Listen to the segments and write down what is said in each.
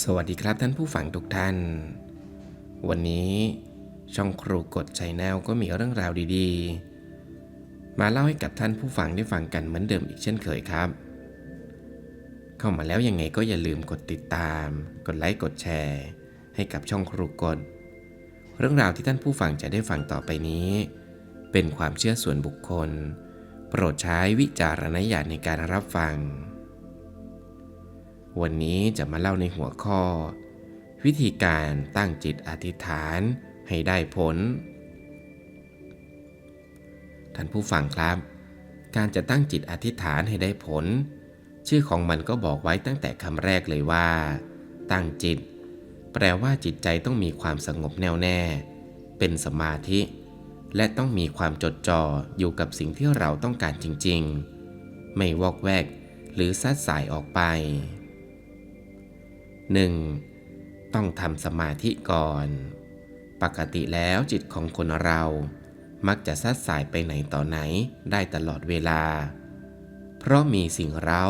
สวัสดีครับท่านผู้ฟังทุกท่าน วันนี้ช่องครูกดชัยแนวก็มีเรื่องราวดีๆ มาเล่าให้กับท่านผู้ฟังได้ฟังกันเหมือนเดิมอีกเช่นเคยครับ เข้ามาแล้วยังไงก็อย่าลืมกดติดตาม กดไลค์กดแชร์ ให้กับช่องครูกด เรื่องราวที่ท่านผู้ฟังจะได้ฟังต่อไปนี้ เป็นความเชื่อส่วนบุคคล โปรดใช้วิจารณญาณในการรับฟัง วันนี้จะมาเล่าในหัวข้อ วิธีการตั้งจิตอธิษฐานให้ได้ผล ท่านผู้ฟังครับ การจะตั้งจิตอธิษฐานให้ได้ผล ชื่อของมันก็บอกไว้ตั้งแต่คำแรกเลยว่า ตั้งจิต แปลว่าจิตใจต้องมีความสงบแน่วแน่ เป็นสมาธิ และต้องมีความจดจ่ออยู่กับสิ่งที่เราต้องการจริง ๆ ไม่วอกแวกหรือซัดสายออกไป 1. ต้องทำสมาธิก่อน ปกติแล้วจิตของคนเรา มักจะซัดสายไปไหนต่อไหนได้ตลอดเวลา เพราะมีสิ่งเร้า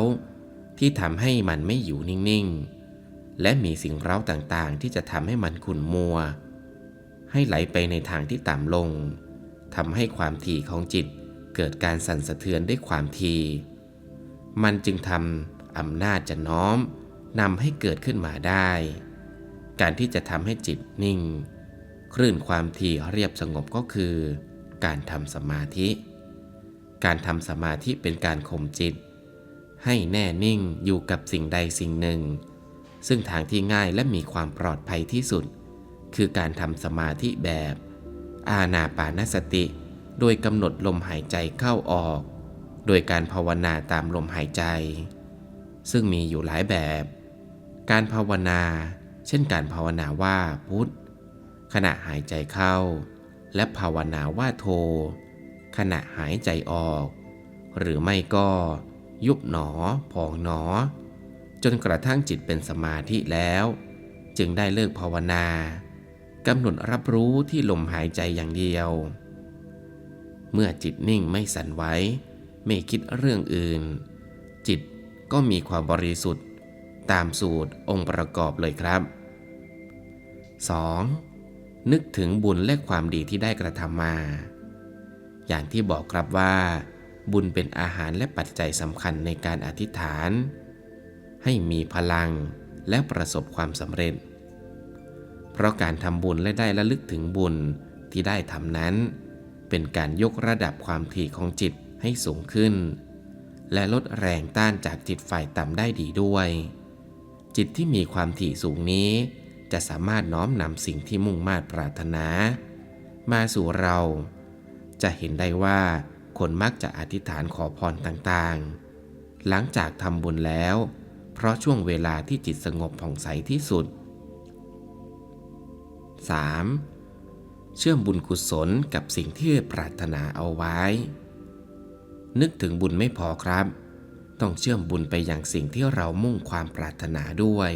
ที่ทำให้มันไม่อยู่นิ่งๆ และมีสิ่งเร้าต่างๆ ที่จะทำให้มันขุ่นมัว ให้ไหลไปในทางที่ต่ำลงทำให้ความถี่ของจิตเกิดการสั่นสะเทือนด้วยความที มันจึงทำอำนาจจะน้อม นำให้เกิดขึ้นมาได้ การที่จะทำให้จิตนิ่ง คลื่นความถี่เรียบสงบก็คือ การทำสมาธิ การทำสมาธิเป็นการข่มจิต ให้แน่นิ่งอยู่กับสิ่งใดสิ่งหนึ่ง ซึ่งทางที่ง่ายและมีความปลอดภัยที่สุด คือการทำสมาธิแบบ อาณาปานสติ โดยกำหนดลมหายใจเข้าออก โดยการภาวนาตามลมหายใจ ซึ่งมีอยู่หลายแบบ การภาวนา เช่นการภาวนาว่าพุทธขณะหายใจเข้า และภาวนาว่าโท ขณะหายใจออก หรือไม่ก็ยุบหนอพองหนอ จนกระทั่งจิตเป็นสมาธิแล้ว จึงได้เลิกภาวนากำหนดรับรู้ที่ลมหายใจอย่างเดียว เมื่อจิตนิ่งไม่สั่นไหวไม่คิดเรื่องอื่น จิตก็มีความบริสุทธิ์ ตามสูตรองค์ประกอบเลยครับ 2. นึกถึงบุญและความดีที่ได้กระทำมา อย่างที่บอกครับว่า บุญเป็นอาหารและปัจจัยสำคัญในการอธิษฐาน ให้มีพลังและประสบความสำเร็จ เพราะการทำบุญและได้ระลึกถึงบุญที่ได้ทำนั้น เป็นการยกระดับความถี่ของจิตให้สูงขึ้น และลดแรงต้านจากจิตฝ่ายต่ำได้ดีด้วย จิตที่มีความถี่สูงนี้ จะสามารถน้อมนำสิ่งที่มุ่งมา่ปรารถนา มาสู่เรา จะเห็นได้ว่าคนมักจะอธิษฐานขอพรต่างๆ หลังจากทำบุญแล้ว เพราะช่วงเวลาที่จิตสงบผ่องใสที่สุด 3. เชื่อมบุญกุศลกับสิ่งที่ปรารถนาเอาไว้ นึกถึงบุญไม่พอครับ ต้องเชื่อมบุญไปอย่างสิ่งที่เรามุ่งความปรารถนาด้วย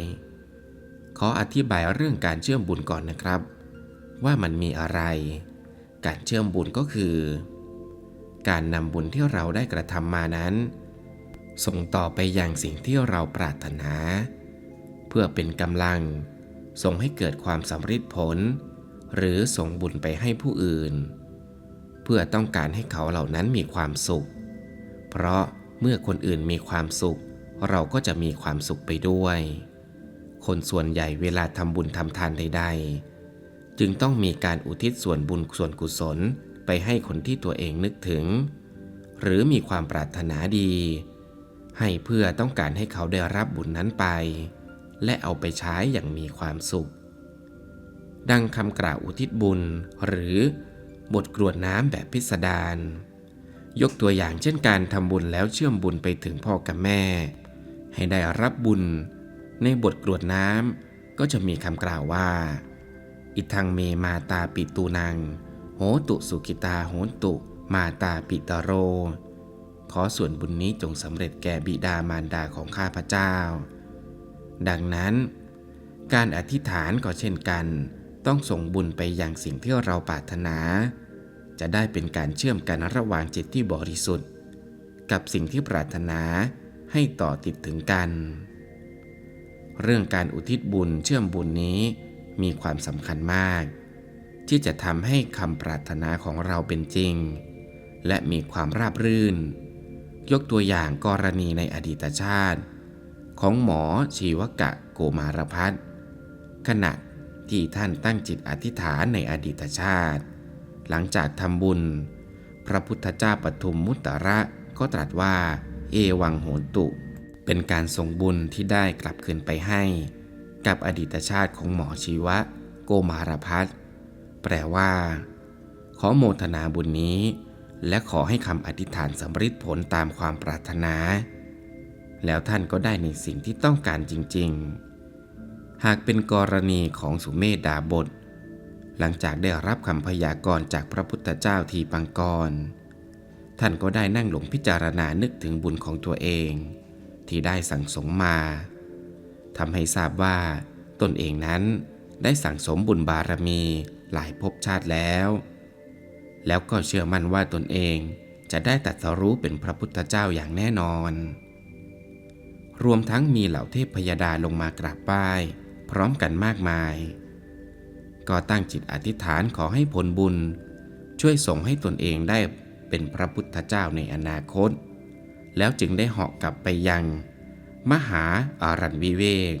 ขออธิบายเรื่องการเชื่อมบุญก่อนนะครับ ว่ามันมีอะไร การเชื่อมบุญก็คือ การนำบุญที่เราได้กระทำมานั้น ส่งต่อไปอยังสิ่งที่เราปรารถนา เพื่อเป็นกำลัง ส่งให้เกิดความสำเร็จผล หรือส่งบุญไปให้ผู้อื่น เพื่อต้องการให้เขาเหล่านั้นมีความสุข เพราะ เมื่อคนอื่นมีความสุข เราก็จะมีความสุขไปด้วย คนส่วนใหญ่เวลาทำบุญทำทานใด ๆ จึงต้องมีการอุทิศส่วนบุญส่วนกุศลไปให้คนที่ตัวเองนึกถึง หรือมีความปรารถนาดี ให้เพื่อต้องการให้เขาได้รับบุญนั้นไป และเอาไปใช้อย่างมีความสุข ดังคำกล่าวอุทิศบุญหรือบทกรวดน้ำแบบพิสดาร ยกตัวอย่างเช่นการทำบุญแล้วเชื่อมบุญไปถึงพ่อกับแม่ ให้ได้รับบุญ ในบทกรวดน้ำก็จะมีคำกล่าวว่า อิทังเมมาตาปิตูนัง โหตุสุกิตาโหตุ มาตาปิตโร ขอส่วนบุญนี้จงสำเร็จแก่บิดามารดาของข้าพเจ้า ดังนั้น การอธิษฐานก็เช่นกัน ต้องส่งบุญไปอยังสิ่งที่เราปรารถนา จะได้เป็นการเชื่อมกันระหว่างจิตที่บริสุทธิ์ กับสิ่งที่ปรารถนาให้ต่อติดถึงกัน เรื่องการอุทิศบุญเชื่อมบุญนี้มีความสำคัญมาก ที่จะทำให้คำปรารถนาของเราเป็นจริง และมีความราบรื่น ยกตัวอย่างกรณีในอดีตชาติ ของหมอชีวกะโกมารพัฒน์ขณะที่ท่านตั้งจิตอธิษฐานในอดีตชาติ หลังจากทำบุญ พระพุทธเจ้าปทุมมุตตระก็ตรัสว่า เอวังโหนตุ เป็นการส่งบุญที่ได้กลับคืนไปให้ กับอดีตชาติของหมอชีวะ โกมารพัฒแปลว่า ขอโมทนาบุญนี้ และขอให้คำอธิษฐานสำเร็จผลตามความปรารถนา แล้วท่านก็ได้ในสิ่งที่ต้องการจริง ๆ หากเป็นกรณีของสุเมธดาบท หลังจากได้รับคำพยากรณ์จากพระพุทธเจ้าทีปังกร ท่านก็ได้นั่งหลงพิจารณานึกถึงบุญของตัวเอง ที่ได้สั่งสมมาทำให้ทราบว่า ตนเองนั้นได้สั่งสมบุญบารมีหลายภพชาติแล้ว แล้วก็เชื่อมั่นว่าตนเองจะได้ตัดสรู้เป็นพระพุทธเจ้าอย่างแน่นอน รวมทั้งมีเหล่าเทพพยดาลงมากราบไหว้พร้อมกันมากมาย ก็ตั้งจิตอธิษฐานขอให้ผลบุญ ช่วยส่งให้ตนเองได้เป็นพระพุทธเจ้าในอนาคต แล้วจึงได้เหาะกลับไปยัง มหาอารันวิเวก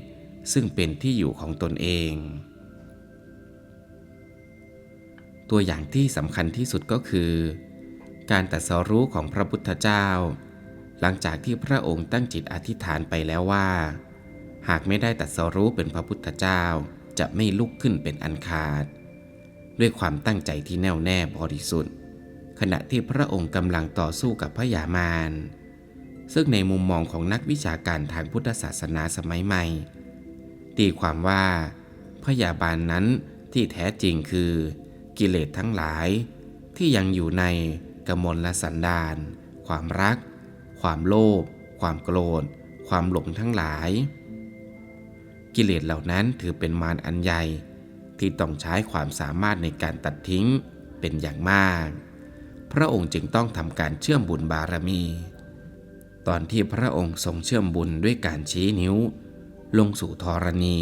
ซึ่งเป็นที่อยู่ของตนเอง ตัวอย่างที่สำคัญที่สุดก็คือ การตรัสรู้ของพระพุทธเจ้า หลังจากที่พระองค์ตั้งจิตอธิษฐานไปแล้วว่า หากไม่ได้ตรัสรู้เป็นพระพุทธเจ้า จะไม่ลุกขึ้นเป็นอันขาด ด้วยความตั้งใจที่แน่วแน่บริสุทธิ์ ขณะที่พระองค์กำลังต่อสู้กับพระยามารซึ่งในมุมมองของนักวิชาการทางพุทธศาสนาสมัยใหม่ ตีความว่า พยาบาลนนั้นที่แท้จริงคือกิเลสทั้งหลาย ที่ยังอยู่ในกมลสันดาน ความรัก ความโลภความโกรธ ความหลงทั้งหลาย กิเลสเหล่านั้นถือเป็นมารอันใหญ่ ที่ต้องใช้ความสามารถในการตัดทิ้งเป็นอย่างมาก พระองค์จึงต้องทำการเชื่อมบุญบารมี ตอนที่พระองค์ทรงเชื่อมบุญด้วยการชี้นิ้ว ลงสู่ธรณี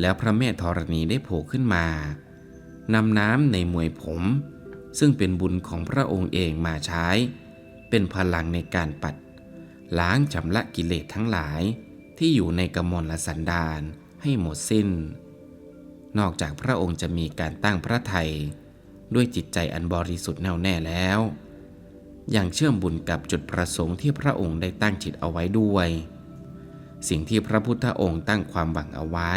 แล้วพระแม่ธรณีได้โผล่ขึ้นมานำน้ำในมวยผม ซึ่งเป็นบุญของพระองค์เองมาใช้ เป็นพลังในการปัด ล้างชำระกิเลสทั้งหลาย ที่อยู่ในกมลสันดานให้หมดสิ้น นอกจากพระองค์จะมีการตั้งพระไทยด้วยจิตใจอันบริสุทธิ์แน่วแน่แล้วยังเชื่อมบุญกับจุดประสงค์ที่พระองค์ได้ตั้งจิตเอาไว้ด้วย สิ่งที่พระพุทธองค์ตั้งความหวังเอาไว้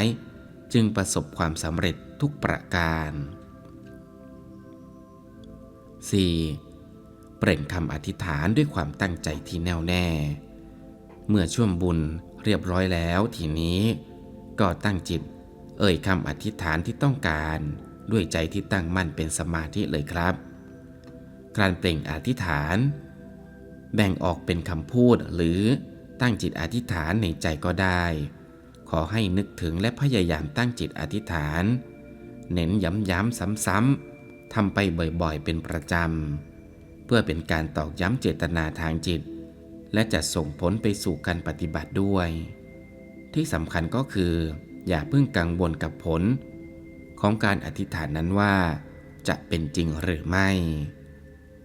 จึงประสบความสำเร็จทุกประการ 4. เปล่งคำอธิษฐานด้วยความตั้งใจที่แน่วแน่ เมื่อช่วงบุญ เรียบร้อยแล้วทีนี้ ก็ตั้งจิต เอ่ยคำอธิษฐานที่ต้องการ ด้วยใจที่ตั้งมั่นเป็นสมาธิเลยครับ การเปล่งอธิษฐาน แบ่งออกเป็นคำพูดหรือตั้งจิตอธิษฐานในใจก็ได้ ขอให้นึกถึงและพยายามตั้งจิตอธิษฐาน เน้นย้ำๆซ้ำๆทำไปบ่อยๆเป็นประจำ เพื่อเป็นการตอกย้ำเจตนาทางจิต และจะส่งผลไปสู่การปฏิบัติด้วย ที่สำคัญก็คือ อย่าเพิ่งกังวลกับผล ของการอธิษฐานนั้นว่า จะเป็นจริงหรือไม่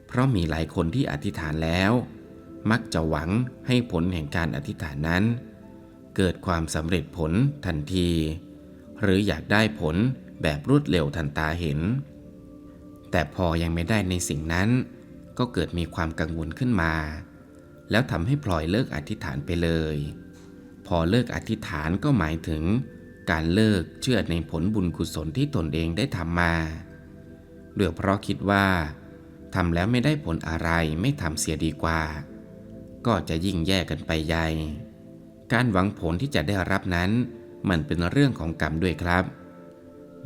เพราะมีหลายคนที่อธิษฐานแล้ว มักจะหวังให้ผลแห่งการอธิษฐานนั้น เกิดความสำเร็จผลทันที หรืออยากได้ผลแบบรวดเร็วทันตาเห็น แต่พอยังไม่ได้ในสิ่งนั้น ก็เกิดมีความกังวลขึ้นมา แล้วทำให้พลอยเลิกอธิษฐานไปเลย พอเลิกอธิษฐานก็หมายถึง การเลิกเชื่อในผลบุญกุศลที่ตนเองได้ทำมาด้วยเพราะคิดว่าทำแล้วไม่ได้ผลอะไรไม่ทำเสียดีกว่า ก็จะยิ่งแย่กันไปใหญ่ การหวังผลที่จะได้รับนั้น มันเป็นเรื่องของกรรมด้วยครับ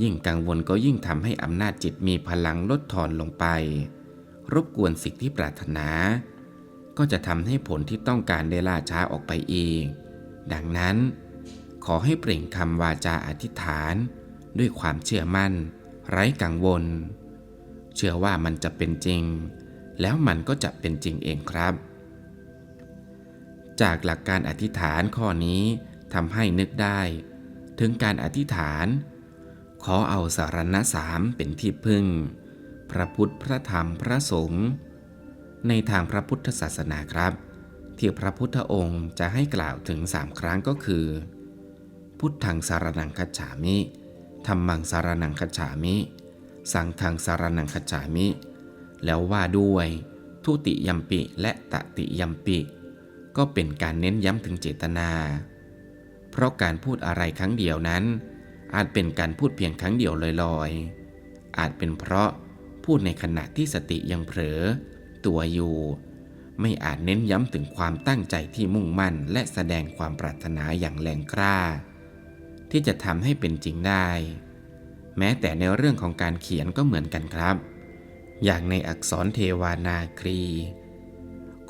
ยิ่งกังวลก็ยิ่งทำให้อำนาจจิตมีพลังลดทอนลงไป รบกวนสิ่งที่ปรารถนา ก็จะทำให้ผลที่ต้องการได้ล่าช้าออกไปเอีกดังนั้น ขอให้เปล่งคำวาจาอธิษฐาน ด้วยความเชื่อมั่น ไร้กังวล เชื่อว่ามันจะเป็นจริง แล้วมันก็จะเป็นจริงเองครับ จากหลักการอธิษฐานข้อนี้ทำให้นึกได้ ถึงการอธิษฐาน ขอเอาสารณะสามเป็นที่พึ่ง พระพุทธพระธรรมพระสงฆ์ ในทางพระพุทธศาสนาครับ ที่พระพุทธองค์จะให้กล่าวถึงสามครั้งก็คือ พุทธังสารนังคัจฉามิธรรมังสารนังคัจฉามิ สังฆังสารนังคัจฉามิ แล้วว่าด้วยทุติยมปิและตติยมปิ ก็เป็นการเน้นย้ำถึงเจตนา เพราะการพูดอะไรครั้งเดียวนั้น อาจเป็นการพูดเพียงครั้งเดียวลอยๆ อาจเป็นเพราะพูดในขณะที่สติยังเผลอ ตัวอยู่ ไม่อาจเน้นย้ำถึงความตั้งใจที่มุ่งมั่นและแสดงความปรารถนาอย่างแรงกล้า ที่จะทำให้เป็นจริงได้ แม้แต่ในเรื่องของการเขียนก็เหมือนกันครับ อย่างในอักษรเทวานาครี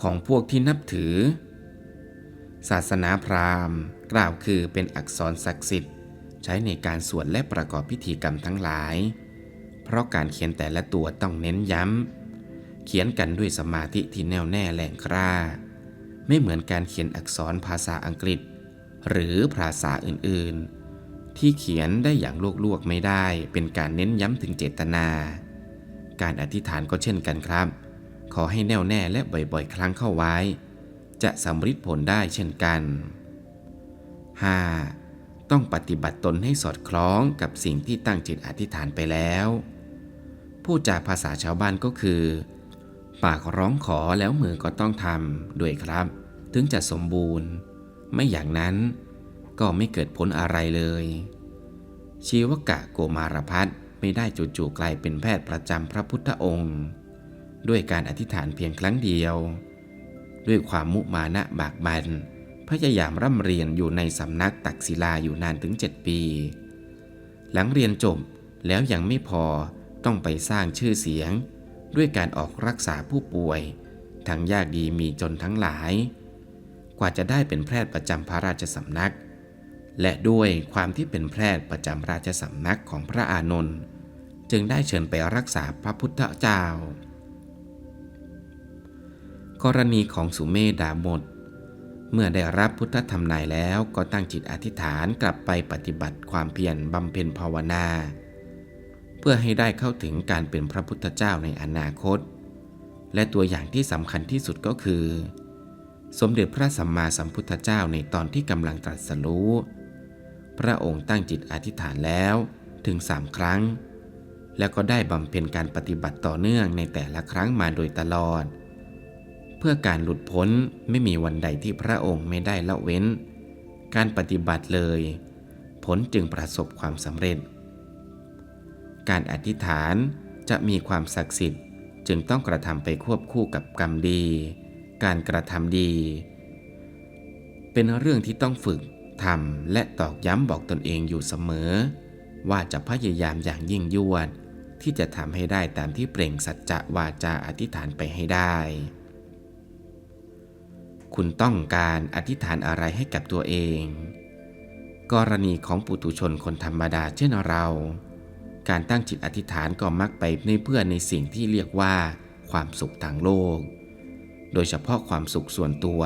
ของพวกที่นับถือ ศาสนาพราหมณ์ กล่าวคือเป็นอักษรศักดิ์สิทธิ์ ใช้ในการสวดและประกอบพิธีกรรมทั้งหลาย เพราะการเขียนแต่ละตัวต้องเน้นย้ำ เขียนกันด้วยสมาธิที่แน่วแน่แรงกล้า ไม่เหมือนการเขียนอักษรภาษาอังกฤษ หรือภาษาอื่นๆ ที่เขียนได้อย่างลวกๆไม่ได้เป็นการเน้นย้ำถึงเจตนา การอธิษฐานก็เช่นกันครับ ขอให้แน่วแน่และบ่อยๆ ครั้งเข้าไว้ จะสำฤทธิ์ผลได้เช่นกัน 5. ต้องปฏิบัติตนให้สอดคล้องกับสิ่งที่ตั้งจิตอธิษฐานไปแล้วพูดจากภาษาชาวบ้านก็คือ ปากร้องขอแล้วมือก็ต้องทำด้วยครับ ถึงจะสมบูรณ์ ไม่อย่างนั้นก็ไม่เกิดผลอะไรเลย ชีวกะโกมารพัฒไม่ได้จู่ๆกลายเป็นแพทย์ประจำพระพุทธองค์ ด้วยการอธิษฐานเพียงครั้งเดียว ด้วยความมุมานะบากบัน พยายามร่ำเรียนอยู่ในสำนักตักศิลาอยู่นานถึง7ปี หลังเรียนจบแล้วยังไม่พอต้องไปสร้างชื่อเสียง ด้วยการออกรักษาผู้ป่วย ทั้งยากดีมีจนทั้งหลาย กว่าจะได้เป็นแพทย์ประจำพระราชสำนัก และด้วยความที่เป็นแพทย์ประจำราชสำนักของพระอานนท์จึงได้เชิญไปรักษาพระพุทธเจ้า กรณีของสุเมดาบทเมื่อได้รับพุทธธรรมนายแล้วก็ตั้งจิตอธิษฐานกลับไปปฏิบัติความเพียรบำเพ็ญภาวนา พื่อให้ได้เข้าถึงการเป็นพระพุทธเจ้าในอนาคต และตัวอย่างที่สำคัญที่สุดก็คือ สมเด็จพระสัมมาสัมพุทธเจ้าในตอนที่กำลังตรัสรู้ พระองค์ตั้งจิตอธิษฐานแล้วถึงสามครั้ง แล้วก็ได้บำเพ็ญการปฏิบัติต่อเนื่องในแต่ละครั้งมาโดยตลอด เพื่อการหลุดพ้นไม่มีวันใดที่พระองค์ไม่ได้ละเว้น การปฏิบัติเลย ผลจึงประสบความสำเร็จ การอธิษฐานจะมีความศักดิ์สิทธิ์ จึงต้องกระทำไปควบคู่กับกรรมดี การกระทำดี เป็นเรื่องที่ต้องฝึกทำและตอกย้ำบอกตนเองอยู่เสมอ ว่าจะพยายามอย่างยิ่งยวดที่จะทำให้ได้ตามที่เปล่งสัจจะวาจาอธิษฐานไปให้ได้ คุณต้องการอธิษฐานอะไรให้กับตัวเอง กรณีของปุถุชนคนธรรมดาเช่นเรา การตั้งจิตอธิษฐานก็มักไปในเพื่อในสิ่งที่เรียกว่า ความสุขทางโลก โดยเฉพาะความสุขส่วนตัว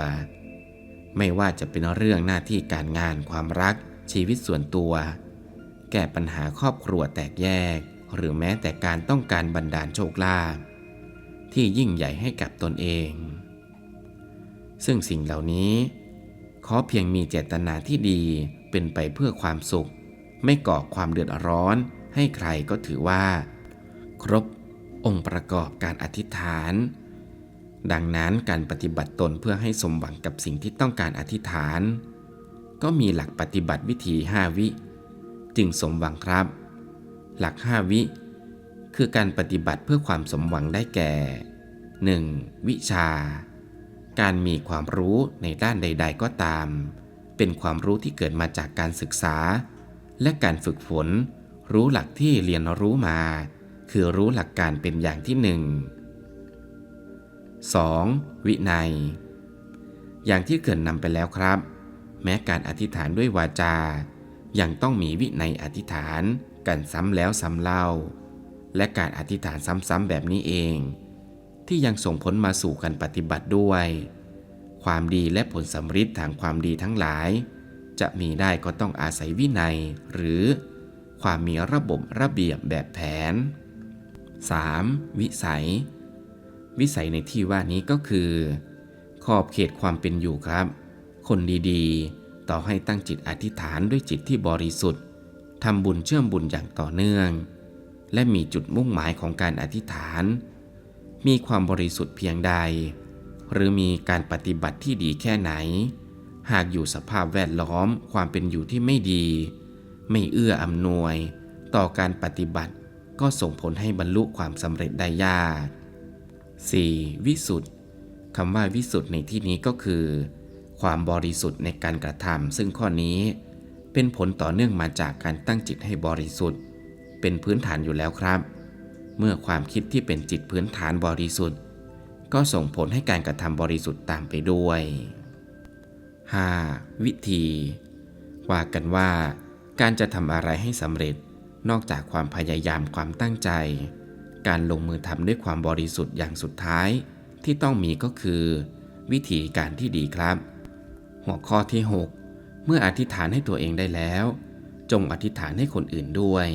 ไม่ว่าจะเป็นเรื่องหน้าที่การงานความรัก ชีวิตส่วนตัว แก้ปัญหาครอบครัวแตกแยก หรือแม้แต่การต้องการบันดาลโชคลาภที่ยิ่งใหญ่ให้กับตนเอง ซึ่งสิ่งเหล่านี้ ขอเพียงมีเจตนาที่ดีเป็นไปเพื่อความสุข ไม่ก่อความเดือดร้อน ให้ใครก็ถือว่า ครบองค์ประกอบการอธิษฐาน ดังนั้นการปฏิบัติตนเพื่อให้สมหวังกับสิ่งที่ต้องการอธิษฐาน ก็มีหลักปฏิบัติวิธี 5 วิ จึงสมหวังครับ หลัก 5 วิ คือการปฏิบัติเพื่อความสมหวังได้แก่ 1. วิชา การมีความรู้ในด้านใด ๆ ก็ตาม เป็นความรู้ที่เกิดมาจากการศึกษา และการฝึกฝน รู้หลักที่เรียนรู้มา คือรู้หลักการเป็นอย่างที่หนึ่ง 2. วินัย อย่างที่เกิดนำไปแล้วครับ แม้การอธิษฐานด้วยวาจา ยังต้องมีวินัยอธิษฐานกันซ้ำแล้วซ้ำเล่า และการอธิษฐานซ้ำๆแบบนี้เอง ที่ยังส่งผลมาสู่การปฏิบัติด้วย ความดีและผลสำฤทธิ์ทางความดีทั้งหลายจจะมีได้ก็ต้องอาศัยวินัยหรือ ความมีระบบระเบียบแบบแผน 3. วิสัย วิสัยในที่ว่านี้ก็คือ ขอบเขตความเป็นอยู่ครับ คนดีๆ ต่อให้ตั้งจิตอธิษฐานด้วยจิตที่บริสุทธิ์ทำบุญเชื่อมบุญอย่างต่อเนื่อง และมีจุดมุ่งหมายของการอธิษฐาน มีความบริสุทธิ์เพียงใด หรือมีการปฏิบัติที่ดีแค่ไหน หากอยู่สภาพแวดล้อมความเป็นอยู่ที่ไม่ดี ไม่เอื้ออำนวย ต่อการปฏิบัติก็ส่งผลให้บรรลุความสำเร็จได้ยาก 4. วิสุทธ์คำว่าวิสุทธ์ในที่นี้ก็คือ ความบริสุทธิ์ในการกระทำซึ่งข้อนี้เป็นผลต่อเนื่องมาจากการตั้งจิตให้บริสุทธิ์ เป็นพื้นฐานอยู่แล้วครับ เมื่อความคิดที่เป็นจิตพื้นฐานบริสุทธิ์ ก็ส่งผลให้การกระทำบริสุทธิ์ตามไปด้วย 5. วิธี ว่ากันว่า การจะทำอะไรให้สำเร็จ นอกจากความพยายามความตั้งใจ การลงมือทำด้วยความบริสุทธิ์อย่างสุดท้าย ที่ต้องมีก็คือ วิธีการที่ดีครับ หัวข้อที่ 6 เมื่ออธิษฐานให้ตัวเองได้แล้ว จงอธิษฐานให้คนอื่นด้วย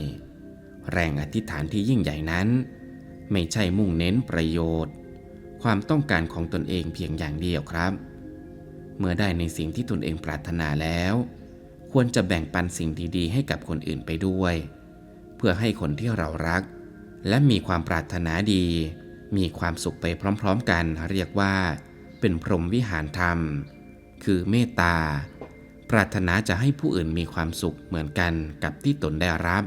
แรงอธิษฐานที่ยิ่งใหญ่นั้น ไม่ใช่มุ่งเน้นประโยชน์ ความต้องการของตนเองเพียงอย่างเดียวครับ เมื่อได้ในสิ่งที่ตนเองปรารถนาแล้ว ควรจะแบ่งปันสิ่งดีๆ ให้กับคนอื่นไปด้วย เพื่อให้คนที่เรารัก และมีความปรารถนาดี มีความสุขไปพร้อมๆกันเรียกว่า เป็นพรหมวิหารธรรม คือเมตตา ปรารถนาจะให้ผู้อื่นมีความสุขเหมือนกันกับที่ตนได้รับ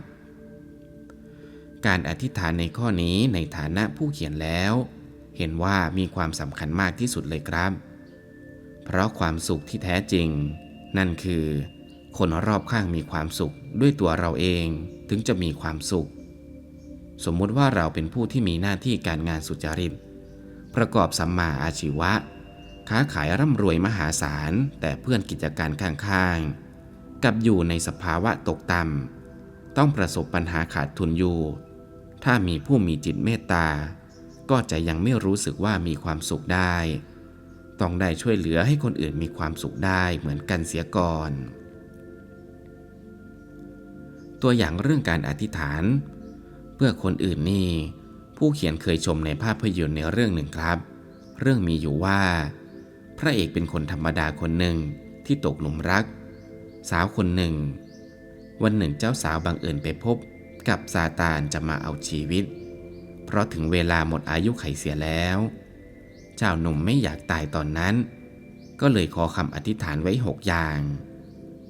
การอธิษฐานในข้อนี้ในฐานะผู้เขียนแล้ว เห็นว่ามีความสำคัญมากที่สุดเลยครับ เพราะความสุขที่แท้จริง นั่นคือ คนรอบข้างมีความสุขด้วยตัวเราเองถึงจะมีความสุข สมมุติว่าเราเป็นผู้ที่มีหน้าที่การงานสุจริต ประกอบสัมมาอาชีวะ ค้าขายร่ำรวยมหาศาล แต่เพื่อนกิจการข้างๆ กับอยู่ในสภาวะตกต่ำต้องประสบปัญหาขาดทุนอยู่ ถ้ามีผู้มีจิตเมตตา ก็จะยังไม่รู้สึกว่ามีความสุขได้ ต้องได้ช่วยเหลือให้คนอื่นมีความสุขได้เหมือนกันเสียก่อน ตัวอย่างเรื่องการอธิษฐาน เพื่อคนอื่นนี่ผู้เขียนเคยชมในภาพยนตร์ในเรื่องหนึ่งครับ เรื่องมีอยู่ว่า พระเอกเป็นคนธรรมดาคนหนึ่งที่ตกหลุมรัก สาวคนหนึ่ง วันหนึ่งเจ้าสาวบังเอิญไปพบกับซาตานจะมาเอาชีวิต เพราะถึงเวลาหมดอายุไขเสียแล้ว เจ้าหนุ่มไม่อยากตายตอนนั้น ก็เลยขอคำอธิษฐานไว้หกอย่าง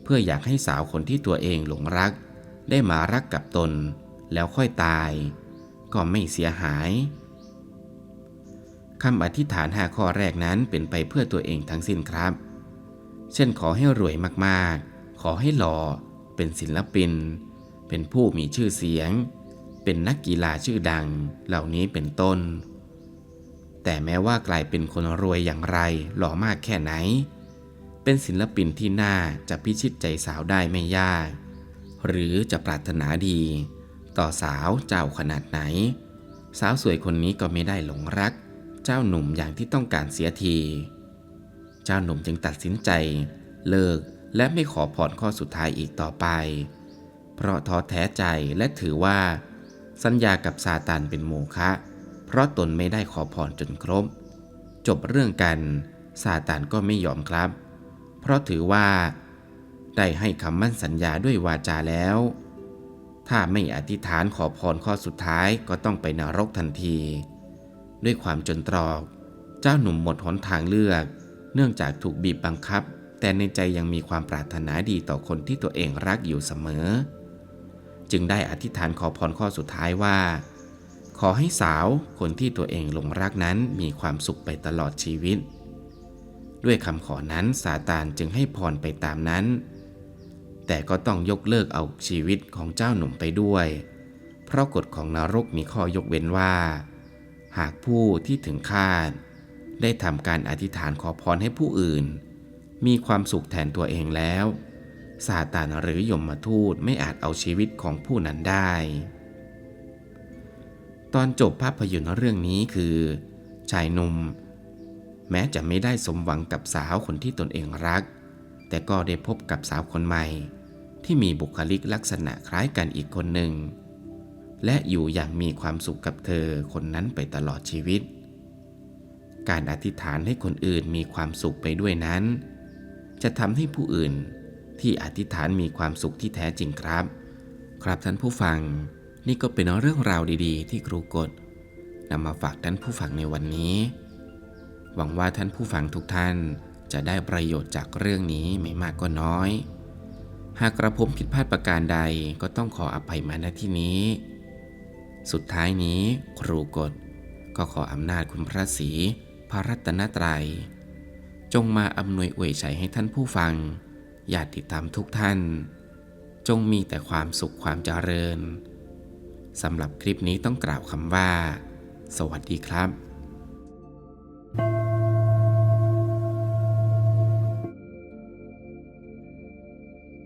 เพื่ออยากให้สาวคนที่ตัวเองหลงรัก ได้มารักกับตนแล้วค่อยตาย ก็ไม่เสียหายคำอธิษฐานห้าข้อแรกนั้นเป็นไปเพื่อตัวเองทั้งสิ้นครับ เช่นขอให้รวยมากๆ ขอให้หล่อ เป็นศิลปิน เป็นผู้มีชื่อเสียง เป็นนักกีฬาชื่อดัง เหล่านี้เป็นต้น แต่แม้ว่ากลายเป็นคนรวยอย่างไร หล่อมากแค่ไหน เป็นศิลปินที่น่าจะพิชิตใจสาวได้ไม่ยาก หรือจะปรารถนาดี ต่อสาวเจ้าขนาดไหน สาวสวยคนนี้ก็ไม่ได้หลงรัก เจ้าหนุ่มอย่างที่ต้องการเสียที เจ้าหนุ่มจึงตัดสินใจ เลิกและไม่ขอผ่อนข้อสุดท้ายอีกต่อไป เพราะท้อแท้ใจและถือว่า สัญญากับซาตานเป็นโมฆะเพราะตนไม่ได้ขอพรจนครบ จบเรื่องกันซาตานก็ไม่ยอมครับ เพราะถือว่า ได้ให้คำมั่นสัญญาด้วยวาจาแล้ว ถ้าไม่อธิษฐานขอพรข้อสุดท้ายก็ต้องไปนรกทันที ด้วยความจนตรอก เจ้าหนุ่มหมดหนทางเลือก เนื่องจากถูกบีบบังคับ แต่ในใจยังมีความปรารถนาดีต่อคนที่ตัวเองรักอยู่เสมอ จึงได้อธิษฐานขอพรข้อสุดท้ายว่า ขอให้สาวคนที่ตัวเองหลงรักนั้นมีความสุขไปตลอดชีวิต ด้วยคำขอนั้นซาตานจึงให้พรไปตามนั้น แต่ก็ต้องยกเลิกเอาชีวิตของเจ้าหนุ่มไปด้วย เพราะกฎของนรกมีข้อยกเว้นว่า หากผู้ที่ถึงคาด ได้ทำการอธิษฐานขอพรให้ผู้อื่น มีความสุขแทนตัวเองแล้วซาตานหรือยมมาทูตไม่อาจเอาชีวิตของผู้นั้นได้ ตอนจบภาพยนตร์เรื่องนี้คือ ชายหนุ่ม แม้จะไม่ได้สมหวังกับสาวคนที่ตนเองรัก แต่ก็ได้พบกับสาวคนใหม่ ที่มีบุคลิกลักษณะคล้ายกันอีกคนหนึ่ง และอยู่อย่างมีความสุขกับเธอคนนั้นไปตลอดชีวิต การอธิษฐานให้คนอื่นมีความสุขไปด้วยนั้น จะทำให้ผู้อื่นที่อธิษฐานมีความสุขที่แท้จริงครับ ครับท่านผู้ฟัง นี่ก็เป็นเรื่องราวดีๆ ที่ครูกฎนำมาฝากท่านผู้ฟังในวันนี้ หวังว่าท่านผู้ฟังทุกท่านจะได้ประโยชน์จากเรื่องนี้ไม่มากก็น้อย หากกระผมผิดพลาดประการใดก็ต้องขออภัยมาณที่นี้ สุดท้ายนี้ครูกฎก็ขออำนาจคุณพระศรีพระรัตนตรัย จงมาอำนวยอวยชัยให้ท่านผู้ฟังญาติติดตามทุกท่าน จงมีแต่ความสุขความเจริญสำหรับคลิปนี้ต้องกล่าวคำว่า สวัสดีครับ